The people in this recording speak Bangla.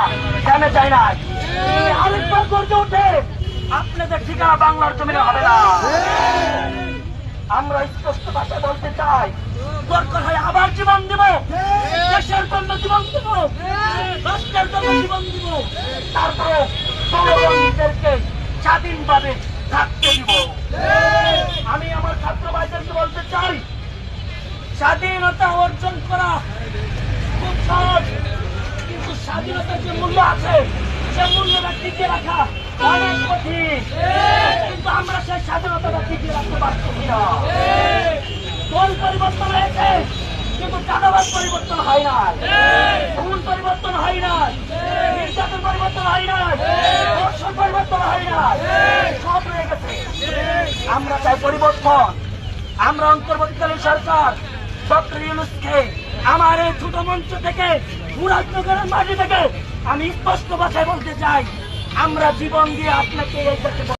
কেন চাই না? আরেকবার গর্জে ওঠে। আপনাদের ঠিকানা বাংলার জমিনে হবে না। আমরা স্পষ্ট ভাষায় বলতে চাই, দরকার হয় আবার জীবন দেব। দেশের জন্য জীবন দেব। রাষ্ট্রের জন্য জীবন দিব। তারপরে জনগণদেরকে স্বাধীনভাবে থাকতে দিব। আমি আমার ছাত্র ভাইদেরকে বলতে চাই, স্বাধীনতা অর্জন স্বাধীনতার যে মূল্য আছে সে মূল্যটা টিকিয়ে রাখা অনেক কঠিন। কিন্তু আমরা সেই স্বাধীনতাটা টিকিয়ে রাখতে পারছি না। দল পরিবর্তন হয়েছে, কিন্তু চাঁদাবাদ পরিবর্তন হয় না পরিবর্তন হয় না নির্যাতন পরিবর্তন হয় না পরিবর্তন হয় না সব রয়ে গেছে। আমরা চাই পরিবর্তন। আমরা অন্তর্বর্তীকালীন সরকার, ডক্টর ইউনুসকে আমার এই ছোট মঞ্চ থেকে মুরাদনগরের মাটি থেকে আমি স্পষ্ট ভাষায় বলতে চাই, আমরা জীবন দিয়ে আপনাকে এই